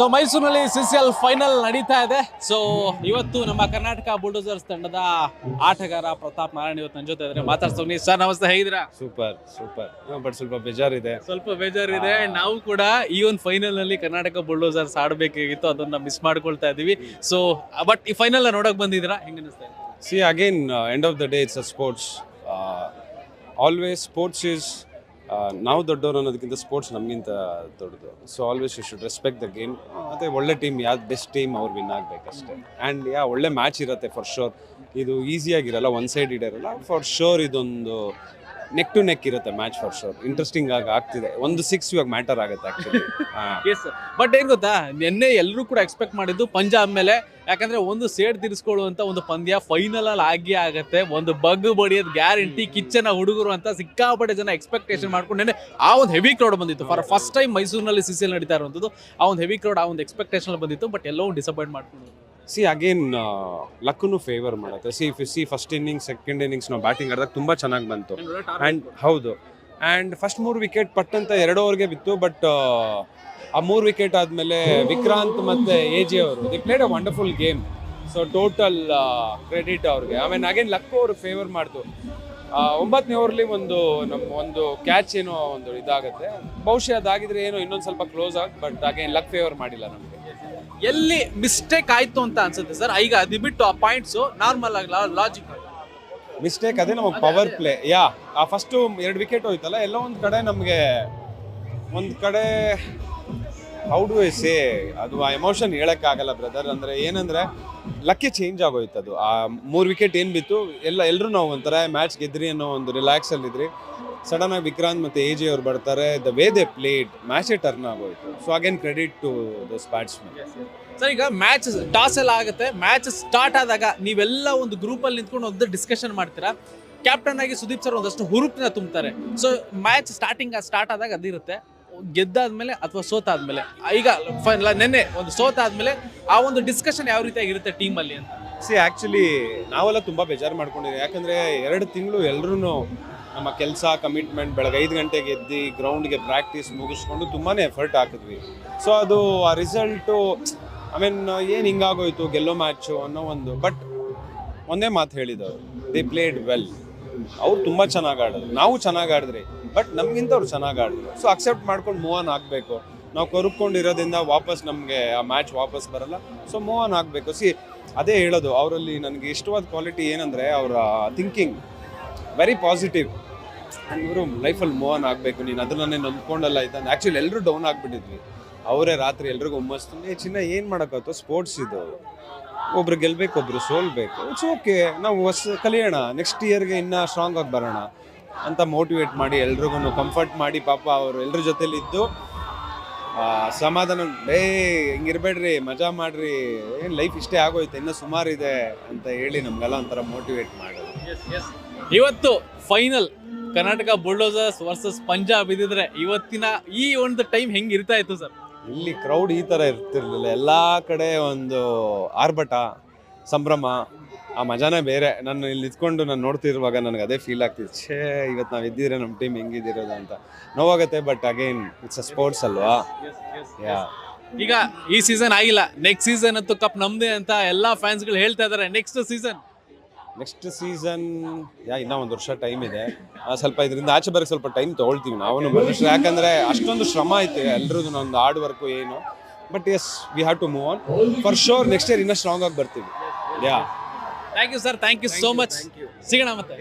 So ಮೈಸೂರಿನಲ್ಲಿ C C L final ನಡೀತಾ ಇದೆ. ಸೊ ಇವತ್ತು ನಮ್ಮ ಕರ್ನಾಟಕ ಬುಲ್ಡೋಸರ್ಸ್ ತಂಡದ ಆಟಗಾರ ಪ್ರತಾಪ್ ನಾರಾಯಣ್ ಇವತ್ತು ನನ್ನ ಜೊತೆ ಇದ್ರೆ. ಮಾತಾಡ್ತೀನಿ ಸರ್ ನಮಸ್ತೆ. ಹೇಗಿದ್ದೀರಾ? Super super. ಬಟ್ ಸ್ವಲ್ಪ ಬೇಜಾರಿದೆ. ಸ್ವಲ್ಪ ಬೇಜಾರಿದೆ. ನಾವು ಕೂಡ ಈ ಒಂದು ಫೈನಲ್ನಲ್ಲಿ ಕರ್ನಾಟಕ ಬುಲ್ಡೋಸರ್ಸ್ ಆಡಬೇಕಾಗಿತ್ತು. ಅದನ್ನ ಮಿಸ್ ಮಾಡ್ಕೊಳ್ತಾ ಇದೀವಿ ಸೊ ಬಟ್ ಈ ಫೈನಲ್ ನೋಡಕ್ ಬಂದಿದ್ದೀರಾ? ಹೆಂಗ ಅನಿಸ್ತಾ see again end of the day it's a sports always sports is ನಾವು ದೊಡ್ಡವರು ಅನ್ನೋದಕ್ಕಿಂತ ಸ್ಪೋರ್ಟ್ಸ್ ನಮಗಿಂತ ದೊಡ್ಡದು. So always you should respect the game ಮತ್ತು ಒಳ್ಳೆ ಟೀಮ್ ಯಾವ್ದು ಬೆಸ್ಟ್ ಟೀಮ್ ಅವ್ರು ವಿನ್ ಆಗಬೇಕಷ್ಟೇ. ಆ್ಯಂಡ್ ಯಾ ಒಳ್ಳೆ ಮ್ಯಾಚ್ ಇರುತ್ತೆ ಫಾರ್ ಶೋರ್ ಇದು ಈಸಿಯಾಗಿರಲ್ಲ ಒನ್ ಸೈಡ್ ಇಡೋರಲ್ಲ ಫಾರ್ ಶೋರ್ ಇದೊಂದು ನೆಕ್ ಟು ನೆಕ್ ಇರುತ್ತೆ ಮ್ಯಾಚ್ ಫಾರ್ ಶೋರ್ ಇಂಟ್ರೆಸ್ಟಿಂಗ್ ಆಗಿ ಆಗ್ತಿದೆ. ಒಂದು ಸಿಕ್ಸ್ ಇವಾಗ ಮ್ಯಾಟರ್ ಆಗುತ್ತೆ ಎಸ್ ಬಟ್ ಏನ್ ಗೊತ್ತಾ? ನಿನ್ನೆ ಎಲ್ಲರೂ ಕೂಡ ಎಕ್ಸ್ಪೆಕ್ಟ್ ಮಾಡಿದ್ದು ಪಂಜಾಬ್ ಮೇಲೆ ಯಾಕಂದ್ರೆ ಒಂದು ಸೇಡ್ ತೀರಿಸ್ಕೊಳ್ಳುವಂತ ಒಂದು ಪಂದ್ಯ ಫೈನಲ್ ಅಲ್ಲಿ ಆಗಿ ಆಗತ್ತೆ. ಒಂದು ಬಗ್ ಬಡಿಯೋದು ಗ್ಯಾರಂಟಿ ಕಿಚ್ಚನ ಹುಡುಗರು ಅಂತ ಸಿಕ್ಕಾಪಟ್ಟೆ ಜನ ಎಕ್ಸ್ಪೆಕ್ಟೇಷನ್ ಮಾಡ್ಕೊಂಡು ನೆನ್ನೆ ಆ ಒಂದು ಹೆವಿ ಕ್ರೌಡ್ ಬಂದಿತ್ತು. ಫಾರ್ ಫಸ್ಟ್ ಟೈಮ್ ಮೈಸೂರಿನಲ್ಲಿ ಸಿಸಿಲ್ ನಡೀತಾ ಇರುವಂಥದ್ದು ಆ ಒಂದು ಹೆವಿ ಕ್ರೌಡ್ ಆ ಒಂದು ಎಕ್ಸ್ಪೆಕ್ಟೇಷನ್ ಬಂದಿತ್ತು. ಬಟ್ ಎಲ್ಲವೂ ಡಿಸಪಾಯಿಂಟ್ ಮಾಡ್ಕೊಂಡು ಸಿ ಅಗೇನ್ ಲಕ್ಕನ್ನು ಫೇವರ್ ಮಾಡುತ್ತೆ. See see first innings second innings ನಾವು ಬ್ಯಾಟಿಂಗ್ ಆಡಿದಾಗ ತುಂಬ ಚೆನ್ನಾಗಿ ಬಂತು. ಆ್ಯಂಡ್ ಹೌದು. ಆ್ಯಂಡ್ ಫಸ್ಟ್ ಮೂರು ವಿಕೆಟ್ ಪಟ್ಟಂತ ಎರಡು ಓವರ್ಗೆ ಬಿತ್ತು ಬಟ್ ಆ ಮೂರು ವಿಕೆಟ್ ಆದಮೇಲೆ ವಿಕ್ರಾಂತ್ ಮತ್ತು ಎ ಜಿ ಅವರು they played a wonderful game so total credit ಅವ್ರಿಗೆ. ಆಮೇಲೆ ಅಗೇನ್ ಲಕ್ ಅವರು ಫೇವರ್ ಮಾಡ್ತು. ಒಂಬತ್ತನೇ ಓವರ್ಲಿ ಒಂದು ನಮ್ಮ ಒಂದು ಕ್ಯಾಚ್ ಏನೋ ಒಂದು ಇದಾಗುತ್ತೆ. ಬಹುಶಃ ಅದಾಗಿದ್ರೆ ಏನೋ ಇನ್ನೊಂದು ಸ್ವಲ್ಪ ಕ್ಲೋಸ್ ಆಗಿ ಬಟ್ ಅಗೇನ್ ಲಕ್ ಫೇವರ್ ಮಾಡಿಲ್ಲ ನಮಗೆ. ಎಲ್ಲಿ ಮಿಸ್ಟೇಕ್ ಆಯ್ತು ಅಂತ ಅನ್ಸುತ್ತೆ ಸರ್? ಈಗ ಅದು ಬಿಟ್ಟು ಆ ಪಾಯಿಂಟ್ಸ್ ನಾರ್ಮಲ್ ಆಗಿ ಲಾಜಿಕ್ ಮಿಸ್ಟೇಕ್ ಅದೇ ನಮಗೆ ಪವರ್ ಪ್ಲೇ ಯಾ ಆ ಫಸ್ಟು ಎರಡು ವಿಕೆಟ್ ಹೋಯ್ತಲ್ಲ ಎಲ್ಲೋ ಒಂದು ಕಡೆ ನಮಗೆ ಒಂದು ಕಡೆ ಔಡು ಸೇ ಅದು ಆ ಎಮೋಷನ್ ಹೇಳೋಕ್ಕಾಗಲ್ಲ ಬ್ರದರ್ ಅಂದರೆ ಏನಂದರೆ ಲಕ್ಕಿ ಚೇಂಜ್ ಆಗೋಯ್ತು ಅದು ಆ ಮೂರು ವಿಕೆಟ್ ಏನು ಬಿತ್ತು ಎಲ್ಲ ಎಲ್ಲರೂ ನಾವು ಒಂಥರ ಮ್ಯಾಚ್ ಗೆದ್ರಿ ಅನ್ನೋ ಒಂದು ರಿಲ್ಯಾಕ್ಸಲ್ಲಿದ್ರಿ ಸಡನ್ನಾಗಿ ವಿಕ್ರಾಂತ್ ಮತ್ತು ಎ ಜಿ ಅವ್ರು ಬರ್ತಾರೆ ದ ವೇ ದೇ ಪ್ಲೇಡ್ ಮ್ಯಾಚೇ ಟರ್ನ್ ಆಗೋಯ್ತು. So again credit to those batsman sir ಈಗ ಮ್ಯಾಚ್ ಟಾಸ್ ಎಲ್ಲ ಆಗುತ್ತೆ. ಮ್ಯಾಚ್ ಸ್ಟಾರ್ಟ್ ಆದಾಗ ನೀವೆಲ್ಲ ಒಂದು ಗ್ರೂಪ್ ಅಲ್ಲಿ ನಿಂತ್ಕೊಂಡು ಒಂದು ಡಿಸ್ಕಷನ್ ಮಾಡ್ತೀರಾ? ಕ್ಯಾಪ್ಟನ್ ಆಗಿ ಸುದೀಪ್ ಸರ್ ಒಂದಷ್ಟು ಹುರುಪಿನ ತುಂಬ್ತಾರೆ. ಸೊ ಮ್ಯಾಚ್ ಸ್ಟಾರ್ಟಿಂಗ್ ಸ್ಟಾರ್ಟ್ ಆದಾಗ ಅದಿರುತ್ತೆ. ಗೆದ್ದಾದ್ಮೇಲೆ ಅಥವಾ ಸೋತಾದ್ಮೇಲೆ? ಈಗ ನೆನ್ನೆ ಒಂದು ಸೋತಾದ್ಮೇಲೆ ಆ ಒಂದು ಡಿಸ್ಕಷನ್ ಯಾವ ರೀತಿಯಾಗಿರುತ್ತೆ ಟೀಮ್ ಅಲ್ಲಿ ಅಂತ? ಸಿ ಆ್ಯಕ್ಚುಲಿ ನಾವೆಲ್ಲ ತುಂಬ ಬೇಜಾರು ಮಾಡ್ಕೊಂಡಿದ್ದೀವಿ. ಯಾಕಂದರೆ ಎರಡು ತಿಂಗಳು ಎಲ್ಲರೂ ನಮ್ಮ ಕೆಲಸ ಕಮಿಟ್ಮೆಂಟ್ ಬೆಳಗ್ಗೆ ಐದು ಗಂಟೆಗೆ ಎದ್ದು ಗ್ರೌಂಡ್ಗೆ ಪ್ರಾಕ್ಟೀಸ್ ಮುಗಿಸ್ಕೊಂಡು ತುಂಬಾ ಎಫರ್ಟ್ ಹಾಕಿದ್ವಿ. ಸೊ ಅದು ಆ ರಿಸಲ್ಟು ಐ ಮೀನ್ ಏನು ಹಿಂಗಾಗೋಯ್ತು, ಗೆಲ್ಲೋ ಮ್ಯಾಚು ಅನ್ನೋ ಒಂದು ಬಟ್ ಒಂದೇ ಮಾತು ಹೇಳಿದವರು. ದೇ ಪ್ಲೇಡ್ ವೆಲ್ ಅವ್ರು ತುಂಬ ಚೆನ್ನಾಗಿ ಆಡಿದ್ರು ನಾವು ಚೆನ್ನಾಗಿ ಆಡಿದ್ರಿ ಬಟ್ ನಮಗಿಂತ ಅವ್ರು ಚೆನ್ನಾಗಿ ಆಡಿದ್ರು. ಸೊ ಅಕ್ಸೆಪ್ಟ್ ಮಾಡ್ಕೊಂಡು ಮೂವ್ ಆನ್ ಆಗಬೇಕು. ನಾವು ಕೊರುಕೊಂಡಿರೋದ್ರಿಂದ ವಾಪಸ್ ನಮಗೆ ಆ ಮ್ಯಾಚ್ ವಾಪಸ್ ಬರಲ್ಲ. ಸೊ ಮೂವ್ ಆನ್ ಆಗಬೇಕು. ಸಿ ಅದೇ ಹೇಳೋದು, ಅವರಲ್ಲಿ ನನಗೆ ಇಷ್ಟವಾದ ಕ್ವಾಲಿಟಿ ಏನಂದರೆ, ಅವರ ಥಿಂಕಿಂಗ್ ವೆರಿ ಪಾಸಿಟಿವ್ ಇವರು ಲೈಫಲ್ಲಿ ಮೂವ್ ಆನ್ ಆಗಬೇಕು. ನೀನು ಅದನ್ನೇ ನಂಬ್ಕೊಂಡಲ್ಲ ಆಯ್ತಾ ಆ್ಯಕ್ಚುಲಿ ಎಲ್ಲರೂ ಡೌನ್ ಆಗಿಬಿಟ್ಟಿದ್ವಿ. ಅವರೇ ರಾತ್ರಿ ಎಲ್ರಿಗೂ ಹುಮ್ಮಸ್ತು ಏ ಚಿನ್ನ, ಏನು ಮಾಡೋಕ್ಕಾಗ್ತೋ ಸ್ಪೋರ್ಟ್ಸ್ ಇದು. ಒಬ್ರು ಗೆಲ್ಲಬೇಕು ಒಬ್ರು ಸೋಲ್ಬೇಕು. ಇಟ್ಸ್ ಓಕೆ ನಾವು ಹೊಸ, ಕಲಿಯೋಣ. ನೆಕ್ಸ್ಟ್ ಇಯರ್ಗೆ ಇನ್ನೂ ಸ್ಟ್ರಾಂಗ್ ಆಗಿ ಬರೋಣ ಅಂತ ಮೋಟಿವೇಟ್ ಮಾಡಿ ಎಲ್ರಿಗೂ ಕಂಫರ್ಟ್ ಮಾಡಿ ಪಾಪ ಅವರು ಎಲ್ಲರ ಜೊತೆಲಿದ್ದು ಸಮಾಧಾನ ಡೇ ಹಿಂಗಿರ್ಬೇಡ್ರಿ, ಮಜಾ ಮಾಡ್ರಿ. ಏನು ಲೈಫ್ ಇಷ್ಟೇ ಆಗೋಯ್ತು. ಇನ್ನೂ ಸುಮಾರಿದೆ ಅಂತ ಹೇಳಿ ನಮಗೆಲ್ಲ ಒಂಥರ ಮೋಟಿವೇಟ್ ಮಾಡೋದು ಇವತ್ತು final Karnataka bulldozers versus Punjab ಇದ್ದಿದ್ರೆ ಇವತ್ತಿನ ಈ ಒಂದು ಟೈಮ್ ಹೆಂಗ್ ಇರ್ತಾ ಇತ್ತು ಸರ್ ಇಲ್ಲಿ ಕ್ರೌಡ್ ಈ ಥರ ಇರ್ತಿರ್ಲಿಲ್ಲ. ಎಲ್ಲ ಕಡೆ ಒಂದು ಆರ್ಭಟ ಸಂಭ್ರಮ ಆ ಮಜಾನೇ ಬೇರೆ. ನಾನು ಇಲ್ಲಿ ಇದ್ಕೊಂಡು ನಾನು ನೋಡ್ತಿರುವಾಗ ನನಗೆ ಅದೇ ಫೀಲ್ ಆಗ್ತಿತ್ತು. ಛೇ ಇವತ್ತು ನಾವು ಇದ್ದಿದ್ರೆ ನಮ್ಮ ಟೀಮ್ ಹೆಂಗಿದಿರೋದು ಅಂತ. ನೋವಾಗುತ್ತೆ but again it's a sports ಅಲ್ವಾ? ಯಾ ಈಗ ಈ ಸೀಸನ್ ಆಗಿಲ್ಲ. ನೆಕ್ಸ್ಟ್ ಸೀಸನ್ ಅಂತೂ ಕಪ್ ನಮ್ದೇ ಅಂತ ಎಲ್ಲ ಫ್ಯಾನ್ಸ್ಗಳು ಹೇಳ್ತಾ ಇದ್ದಾರೆ next season next season yeah ಇನ್ನೂ ಒಂದು ವರ್ಷ ಟೈಮ್ ಇದೆ. ಆ, ಸ್ವಲ್ಪ ಇದರಿಂದ ಆಚೆ ಬರಕ್ಕೆ ಸ್ವಲ್ಪ ಟೈಮ್ ತಗೊಳ್ತೀವಿ ನಾವು. ಮನುಷ್ಯರು ಯಾಕಂದರೆ ಅಷ್ಟೊಂದು ಶ್ರಮ ಐತೆ ಎಲ್ರದ್ದು ಒಂದು ಹಾರ್ಡ್ ವರ್ಕು ಏನು. But yes we have to move on for sure next year ಇನ್ನೂ ಸ್ಟ್ರಾಂಗ್ ಆಗಿ ಬರ್ತೀವಿ. Yeah thank you sir thank you so much ಸಿಗೋಣ ಮತ್ತೆ.